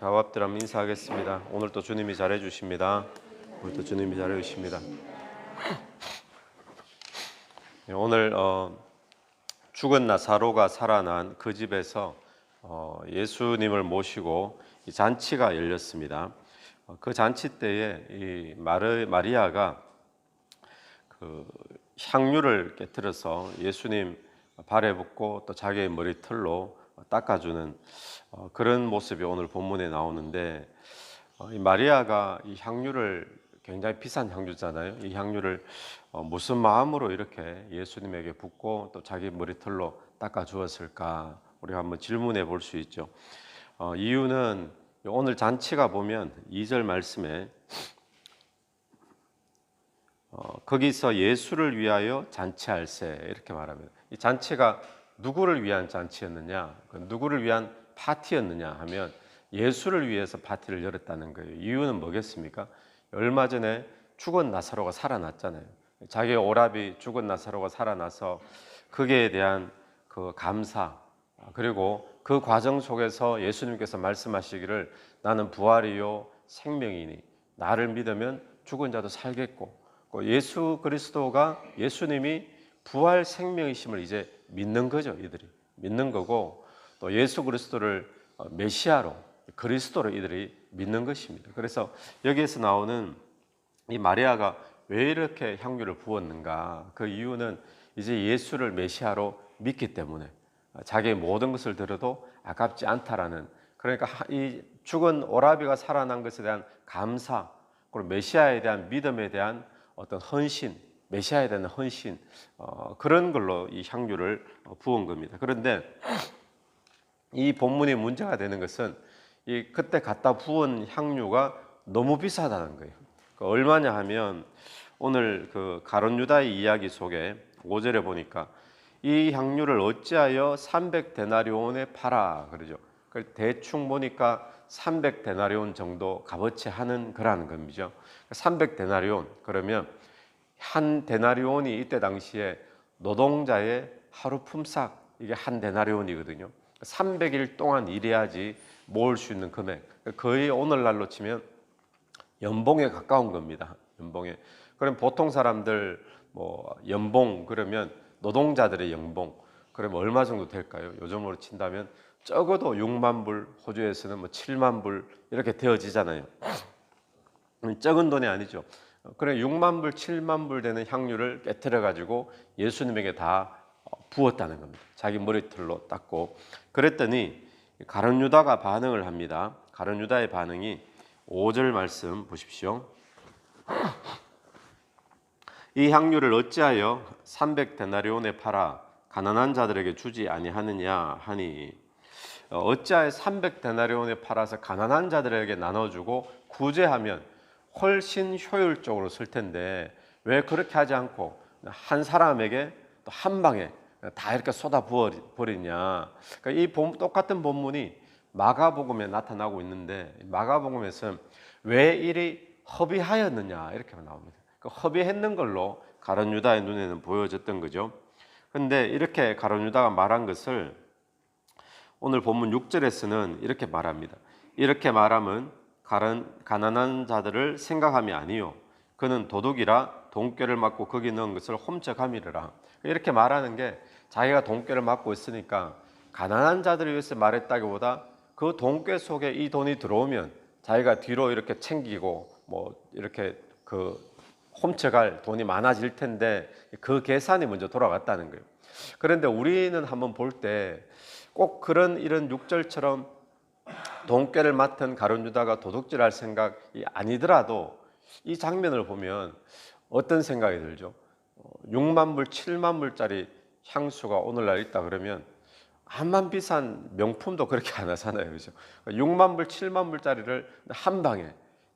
한번 인사하겠습니다. 오늘 또 주님이 잘해 주십니다. 오늘 또 주님이 잘해 주십니다. 네, 오늘 어, 죽은 나사로가 살아난 그 집에서 어, 예수님을 모시고 이 잔치가 열렸습니다. 어, 그 잔치 때에 이 마르, 마리아가 그 향유를 깨뜨려서 예수님 발에 붓고 또 자기의 머리털로 닦아주는 어, 그런 모습이 오늘 본문에 나오는데 어, 이 마리아가 이 향유를 굉장히 비싼 향유잖아요. 이 향유를 어, 무슨 마음으로 이렇게 예수님에게 붓고 또 자기 머리털로 닦아 주었을까? 우리가 한번 질문해 볼 수 있죠. 어, 이유는 오늘 잔치가 보면 2절 말씀에 어, 거기서 예수를 위하여 잔치할세 이렇게 말합니다. 이 잔치가 누구를 위한 잔치였느냐, 그 누구를 위한 파티였느냐 하면 예수를 위해서 파티를 열었다는 거예요. 이유는 뭐겠습니까? 얼마 전에 죽은 나사로가 살아났잖아요. 자기의 오랍이 죽은 나사로가 살아나서 그에 대한 그 감사 그리고 그 과정 속에서 예수님께서 말씀하시기를 나는 부활이요 생명이니 나를 믿으면 죽은 자도 살겠고 그 예수 그리스도가 예수님이 부활 생명이심을 이제 믿는 거죠 이들이 믿는 거고 또 예수 그리스도를 어, 메시아로 그리스도로 이들이 믿는 것입니다. 그래서 여기에서 나오는 이 마리아가 왜 이렇게 향유를 부었는가? 그 이유는 이제 예수를 메시아로 믿기 때문에 자기의 모든 것을 들어도 아깝지 않다라는 그러니까 이 죽은 오라비가 살아난 것에 대한 감사 그리고 메시아에 대한 믿음에 대한 어떤 헌신 메시아에 대한 헌신 어, 그런 걸로 이 향유를 어, 부은 겁니다. 그런데 이 본문의 문제가 되는 것은 이 그때 갖다 부은 향유가 너무 비싸다는 거예요. 그 얼마냐 하면 오늘 그 가론 유다의 이야기 속에 5절에 보니까 이 향유를 어찌하여 300 데나리온에 팔아 그러죠. 그 대충 보니까 300 데나리온 정도 값어치 하는 거라는 겁니다. 300 데나리온 그러면 한 데나리온이 이때 당시에 노동자의 하루 품삯 이게 한 데나리온이거든요. 300일 동안 일해야지 모을 수 있는 금액. 거의 오늘날로 치면 연봉에 가까운 겁니다. 연봉에. 그럼 보통 사람들 뭐 연봉 그러면 노동자들의 연봉 그러면 얼마 정도 될까요? 요즘으로 친다면 적어도 6만 불, 호주에서는 뭐 7만 불 이렇게 되어지잖아요. 적은 돈이 아니죠. 그래 6만 불, 7만 불 되는 향유를 깨뜨려 가지고 예수님에게 다 부었다는 겁니다. 자기 머리털로 닦고 그랬더니 가론 유다가 반응을 합니다. 가론 유다의 반응이 5절 말씀 보십시오. 이 향유를 어찌하여 300 데나리온에 팔아 가난한 자들에게 주지 아니하느냐 하니 어찌하여 300 데나리온에 팔아서 가난한 자들에게 나눠주고 구제하면 훨씬 효율적으로 쓸 텐데 왜 그렇게 하지 않고 한 사람에게 또 한 방에 다 이렇게 쏟아 부어 버리냐? 그러니까 이 본, 똑같은 본문이 마가복음에 나타나고 있는데 마가복음에서 왜 이리 허비하였느냐 이렇게 나옵니다. 그 허비했는 걸로 가론 유다의 눈에는 보여졌던 거죠. 근데 이렇게 가론 유다가 말한 것을 오늘 본문 6절에서는 이렇게 말합니다. 이렇게 말하면 가난, 가난한 자들을 생각함이 아니요 그는 도둑이라 돈꾀를 맞고 거기 넣은 것을 훔쳐감이라 이렇게 말하는 게 자기가 돈꾀를 맞고 있으니까 가난한 자들을 위해서 말했다기보다 그 돈꾀 속에 이 돈이 들어오면 자기가 뒤로 이렇게 챙기고 뭐 이렇게 그 훔쳐갈 돈이 많아질 텐데 그 계산이 먼저 돌아갔다는 거예요. 그런데 우리는 한번 볼 때 꼭 그런 이런 6절처럼 돈꾀를 맡은 가론 유다가 도둑질할 생각이 아니더라도 이 장면을 보면 어떤 생각이 들죠? 6만 불, 7만 불짜리 향수가 오늘날 있다 그러면 암만 비싼 명품도 그렇게 안 하잖아요. 그죠? 6만 불, 7만 불짜리를 한 방에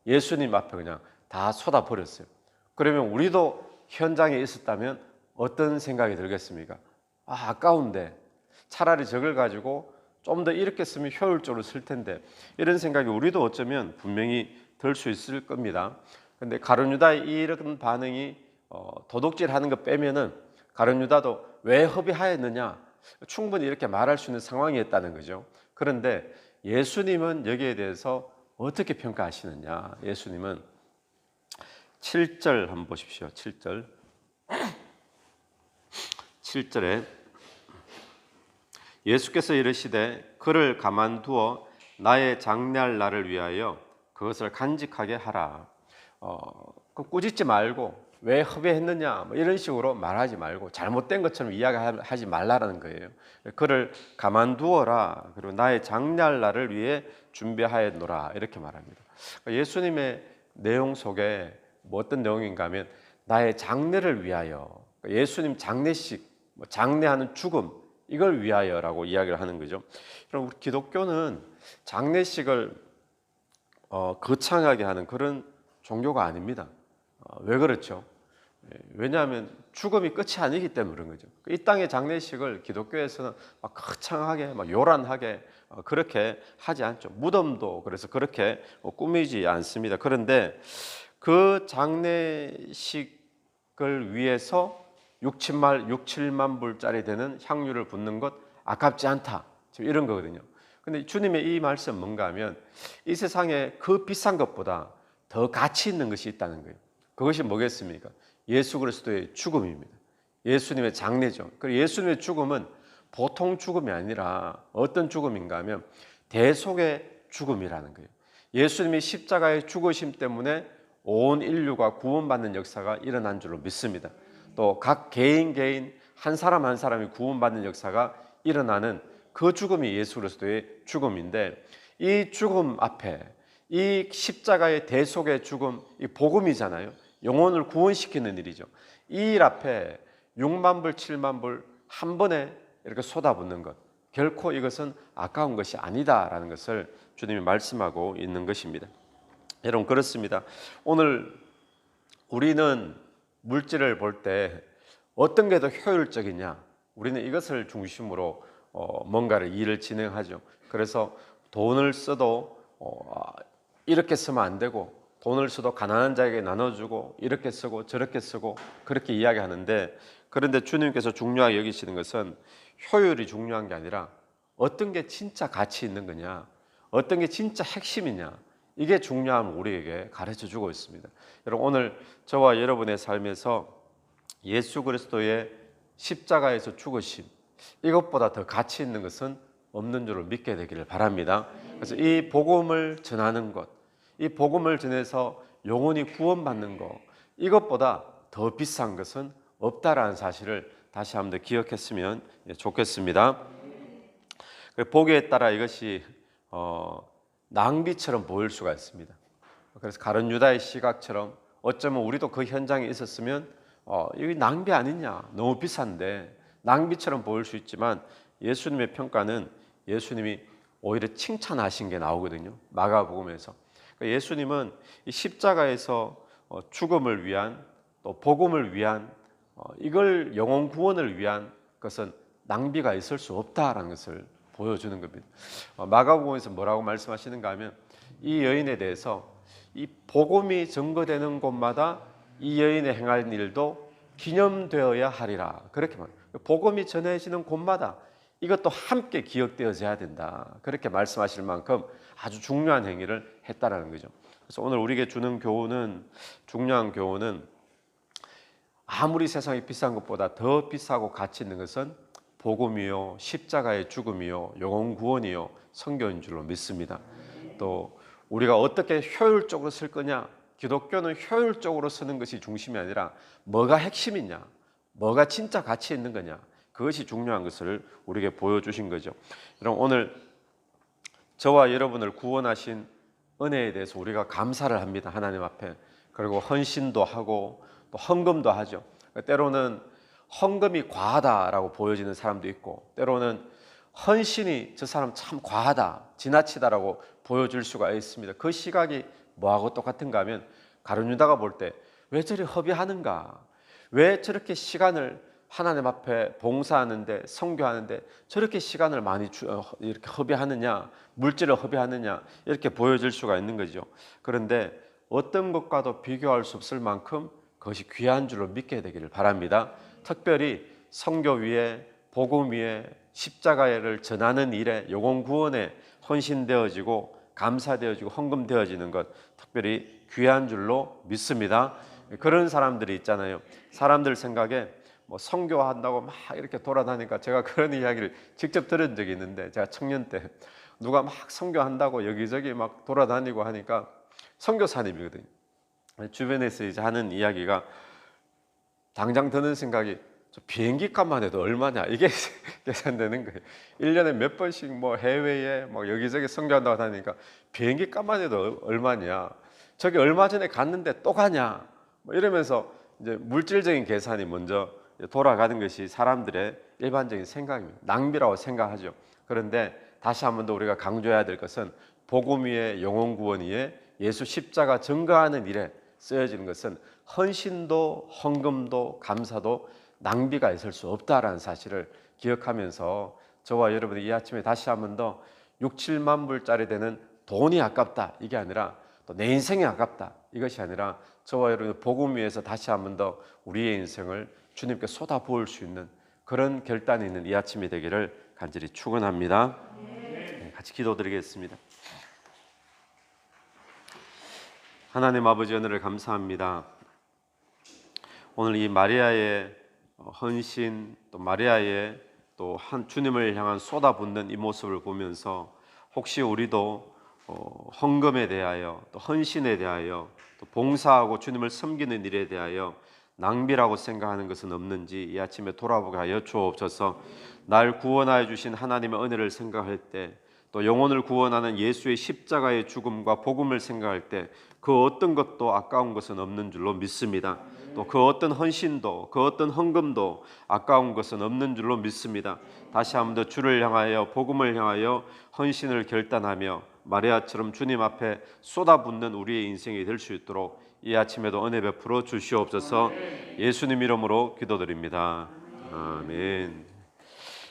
예수님 앞에 그냥 다 쏟아 버렸어요. 그러면 우리도 현장에 있었다면 어떤 생각이 들겠습니까? 아, 아까운데 차라리 저걸 가지고 좀 더 이렇게 쓰면 효율적으로 쓸 텐데 이런 생각이 우리도 어쩌면 분명히 들 수 있을 겁니다. 근데 가룟 유다의 이런 반응이 어, 도둑질하는 거 빼면은 가룟 유다도 왜 허비하였느냐 충분히 이렇게 말할 수 있는 상황이었다는 거죠. 그런데 예수님은 여기에 대해서 어떻게 평가하시느냐? 예수님은 7절 한번 보십시오. 7절. 7절에 예수께서 이르시되 그를 가만두어 나의 장래할 날을 위하여 그것을 간직하게 하라. 어, 그 꾸짖지 말고 왜 허비했느냐 뭐 이런 식으로 말하지 말고 잘못된 것처럼 이야기하지 말라라는 거예요. 그를 가만두어라. 그리고 나의 장래할 날을 위해 준비하였노라 이렇게 말합니다. 그러니까 예수님의 내용 속에 뭐 어떤 내용인가 하면 나의 장래를 위하여 그러니까 예수님 장례식 뭐 장례하는 죽음 이걸 위하여라고 이야기를 하는 거죠. 그럼 우리 기독교는 장례식을 어, 거창하게 하는 그런 종교가 아닙니다. 어, 왜 그렇죠? 예, 왜냐하면 죽음이 끝이 아니기 때문에 그런 거죠. 이 땅의 장례식을 기독교에서는 막 거창하게, 막 요란하게 어, 그렇게 하지 않죠. 무덤도 그래서 그렇게 어, 꾸미지 않습니다. 그런데 그 장례식을 위해서 6, 7만, 6, 7만 불짜리 되는 향유를 붓는 것 아깝지 않다. 이런 거거든요. 근데 주님의 이 말씀 뭔가 하면 이 세상에 그 비싼 것보다 더 가치 있는 것이 있다는 거예요. 그것이 뭐겠습니까? 예수 그리스도의 죽음입니다. 예수님의 장례죠. 그리고 예수님의 죽음은 보통 죽음이 아니라 어떤 죽음인가 하면 대속의 죽음이라는 거예요. 예수님이 십자가의 죽으심 때문에 온 인류가 구원받는 역사가 일어난 줄로 믿습니다. 또 각 개인 개인 한 사람 한 사람이 구원받는 역사가 일어나는 그 죽음이 예수 그리스도의 죽음인데 이 죽음 앞에 이 십자가의 대속의 죽음 이 복음이잖아요. 영혼을 구원시키는 일이죠. 이 일 앞에 6만 불, 7만 불 한 번에 이렇게 쏟아붓는 것 결코 이것은 아까운 것이 아니다라는 것을 주님이 말씀하고 있는 것입니다. 여러분 그렇습니다. 오늘 우리는 물질을 볼 때 어떤 게 더 효율적이냐? 우리는 이것을 중심으로 어, 뭔가를 일을 진행하죠. 그래서 돈을 써도 어, 이렇게 쓰면 안 되고 돈을 써도 가난한 자에게 나눠주고 이렇게 쓰고 저렇게 쓰고 그렇게 이야기하는데 그런데 주님께서 중요하게 여기시는 것은 효율이 중요한 게 아니라 어떤 게 진짜 가치 있는 거냐, 어떤 게 진짜 핵심이냐 이게 중요함을 우리에게 가르쳐 주고 있습니다. 여러분 오늘 저와 여러분의 삶에서 예수 그리스도의 십자가에서 죽으심 이것보다 더 가치 있는 것은 없는 줄을 믿게 되기를 바랍니다. 그래서 이 복음을 전하는 것, 이 복음을 전해서 영혼이 구원받는 것 이것보다 더 비싼 것은 없다라는 사실을 다시 한번 더 기억했으면 좋겠습니다. 그 보기에 따라 이것이 어, 낭비처럼 보일 수가 있습니다. 그래서 가론 유다의 시각처럼 어쩌면 우리도 그 현장에 있었으면 어, 이게 낭비 아니냐 너무 비싼데 낭비처럼 보일 수 있지만 예수님의 평가는 예수님이 오히려 칭찬하신 게 나오거든요. 마가복음에서 그러니까 예수님은 이 십자가에서 어, 죽음을 위한 또 복음을 위한 어, 이걸 영혼 구원을 위한 것은 낭비가 있을 수 없다라는 것을 보여주는 겁니다. 어, 마가복음에서 뭐라고 말씀하시는가 하면 이 여인에 대해서 이 복음이 증거되는 곳마다 이 여인의 행할 일도 기념되어야 하리라 그렇게 말. 복음이 전해지는 곳마다 이것도 함께 기억되어져야 된다 그렇게 말씀하실 만큼 아주 중요한 행위를 했다라는 거죠. 그래서 오늘 우리에게 주는 교훈은 중요한 교훈은 아무리 세상이 비싼 것보다 더 비싸고 가치 있는 것은 복음이요 십자가의 죽음이요 영혼 구원이요 성경인 줄로 믿습니다. 또 우리가 어떻게 효율적으로 쓸 거냐? 기독교는 효율적으로 쓰는 것이 중심이 아니라 뭐가 핵심이냐? 뭐가 진짜 가치 있는 거냐? 그것이 중요한 것을 우리에게 보여주신 거죠. 여러분 오늘 저와 여러분을 구원하신 은혜에 대해서 우리가 감사를 합니다. 하나님 앞에. 그리고 헌신도 하고 또 헌금도 하죠. 때로는 헌금이 과하다라고 보여지는 사람도 있고 때로는 헌신이 저 사람 참 과하다, 지나치다라고 보여줄 수가 있습니다. 그 시각이 뭐하고 똑같은가 하면 가룟유다가 볼 때 왜 저리 허비하는가? 왜 저렇게 시간을 하나님 앞에 봉사하는데 성교하는데 저렇게 시간을 많이 주, 어, 이렇게 허비하느냐 물질을 허비하느냐 이렇게 보여질 수가 있는 거죠. 그런데 어떤 것과도 비교할 수 없을 만큼 그것이 귀한 줄로 믿게 되기를 바랍니다. 특별히 성교 위에 복음 위에 십자가를 전하는 일에 영혼 구원에 헌신되어지고 감사되어지고 헌금되어지는 것 특별히 귀한 줄로 믿습니다. 그런 사람들이 있잖아요. 사람들 생각에 뭐 선교한다고 막 이렇게 돌아다니까 제가 그런 이야기를 직접 들은 적이 있는데 제가 청년 때 누가 막 선교한다고 여기저기 막 돌아다니고 하니까 선교사님이거든요. 주변에서 이제 하는 이야기가 당장 드는 생각이 저 비행기 값만 해도 얼마냐 이게 계산되는 거예요. 1년에 몇 번씩 뭐 해외에 막 여기저기 선교한다고 다니니까 비행기 값만 해도 얼마냐. 저기 얼마 전에 갔는데 또 가냐. 뭐 이러면서 이제 물질적인 계산이 먼저 돌아가는 것이 사람들의 일반적인 생각입니다. 낭비라고 생각하죠. 그런데 다시 한 번 더 우리가 강조해야 될 것은 복음 위에 영혼 구원 위에 예수 십자가 증거하는 일에 쓰여지는 것은 헌신도 헌금도 감사도 낭비가 있을 수 없다라는 사실을 기억하면서 저와 여러분이 이 아침에 다시 한 번 더 6, 7만 불짜리 되는 돈이 아깝다 이게 아니라 또 내 인생이 아깝다 이것이 아니라 저와 여러분 복음 위에서 다시 한 번 더 우리의 인생을 주님께 쏟아 부을 수 있는 그런 결단이 있는 이 아침이 되기를 간절히 축원합니다. 네, 같이 기도드리겠습니다. 하나님 아버지 은혜를 감사합니다. 오늘 이 마리아의 어, 헌신 또 마리아의 또 한 주님을 향한 쏟아붓는 이 모습을 보면서 혹시 우리도 어, 헌금에 대하여 또 헌신에 대하여 또 봉사하고 주님을 섬기는 일에 대하여 낭비라고 생각하는 것은 없는지 이 아침에 돌아보게 하여 주옵소서. 날 구원하여 주신 하나님의 은혜를 생각할 때 또 영혼을 구원하는 예수의 십자가의 죽음과 복음을 생각할 때 그 어떤 것도 아까운 것은 없는 줄로 믿습니다. 또 그 어떤 헌신도 그 어떤 헌금도 아까운 것은 없는 줄로 믿습니다. 다시 한 번 더 주를 향하여 복음을 향하여 헌신을 결단하며 마리아처럼 주님 앞에 쏟아붓는 우리의 인생이 될 수 있도록 이 아침에도 은혜 베풀어 주시옵소서. 예수님 이름으로 기도드립니다. 아멘.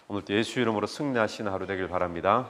오늘도 예수 이름으로 승리하시는 하루 되길 바랍니다.